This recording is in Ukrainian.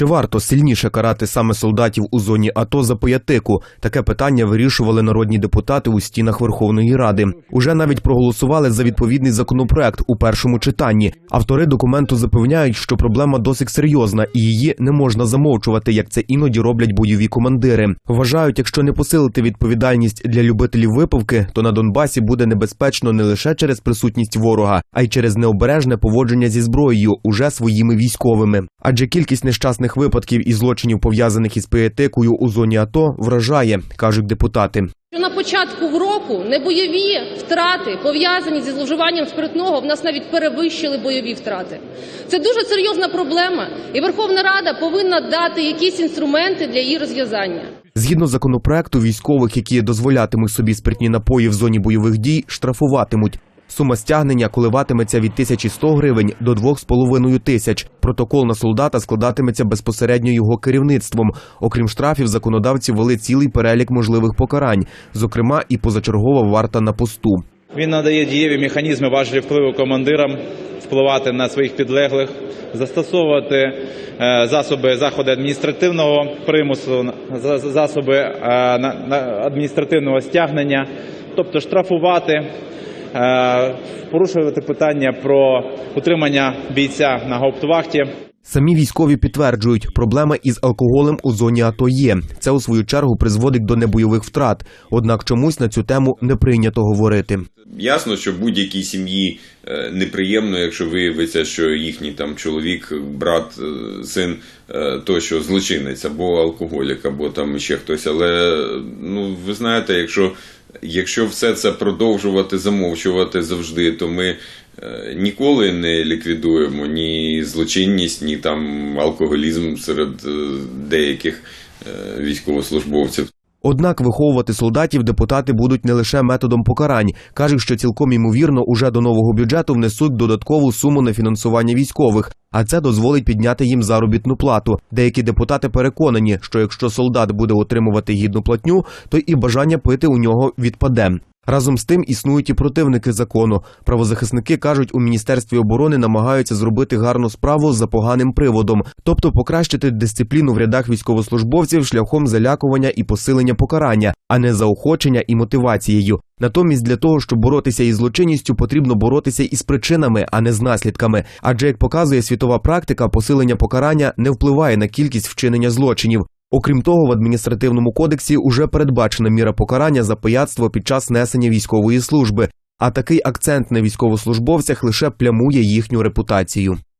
Чи варто сильніше карати саме солдатів у зоні АТО за поятику? Таке питання вирішували народні депутати у стінах Верховної Ради. Уже навіть проголосували за відповідний законопроект у першому читанні. Автори документу запевняють, що проблема досить серйозна і її не можна замовчувати, як це іноді роблять бойові командири. Вважають, якщо не посилити відповідальність для любителів випивки, то на Донбасі буде небезпечно не лише через присутність ворога, а й через необережне поводження зі зброєю уже своїми військовими. Адже кількість нещасних випадків і злочинів пов'язаних із пієтикою у зоні АТО вражає, кажуть депутати. Що на початку року небойові втрати, пов'язані зі зловживанням спиртного, в нас навіть перевищили бойові втрати. Це дуже серйозна проблема, і Верховна Рада повинна дати якісь інструменти для її розв'язання. Згідно законопроекту, військових, які дозволятимуть собі спиртні напої в зоні бойових дій, штрафуватимуть. Сума стягнення коливатиметься від 1100 гривень до 2,5 тисяч. Протокол на солдата складатиметься безпосередньо його керівництвом. Окрім штрафів, законодавці ввели цілий перелік можливих покарань, зокрема і позачергова варта на посту. Він надає дієві механізми важелі впливу командирам впливати на своїх підлеглих, застосовувати е, засоби заходи адміністративного примусу, засоби е, адміністративного стягнення, тобто штрафувати, порушувати питання про утримання бійця на гауптвахті. Самі військові підтверджують, проблема із алкоголем у зоні АТО є. Це у свою чергу призводить до небойових втрат. Однак чомусь на цю тему не прийнято говорити. Ясно, що будь-якій сім'ї е, неприємно, якщо виявиться, що їхній там чоловік, брат, е, син е, тощо злочинець або алкоголік, або там ще хтось. Але ну ви знаєте, якщо, якщо все це продовжувати замовчувати завжди, то ми е, ніколи не ліквідуємо ні злочинність, ні там алкоголізм серед е, деяких е, військовослужбовців. Однак виховувати солдатів депутати будуть не лише методом покарань. кажуть, що цілком імовірно уже до нового бюджету внесуть додаткову суму на фінансування військових, а це дозволить підняти їм заробітну плату. Деякі депутати переконані, що якщо солдат буде отримувати гідну платню, то і бажання пити у нього відпаде. Разом з тим існують і противники закону. Правозахисники кажуть, у міністерстві оборони намагаються зробити гарну справу за поганим приводом, тобто покращити дисципліну в рядах військовослужбовців шляхом залякування і посилення покарання, а не заохочення і мотивацією. Натомість для того, щоб боротися із злочинністю, потрібно боротися із причинами, а не з наслідками. Адже як показує світова практика, посилення покарання не впливає на кількість вчинення злочинів. Окрім того, в адміністративному кодексі уже передбачена міра покарання за пияцтво під час несення військової служби. А такий акцент на військовослужбовцях лише плямує їхню репутацію.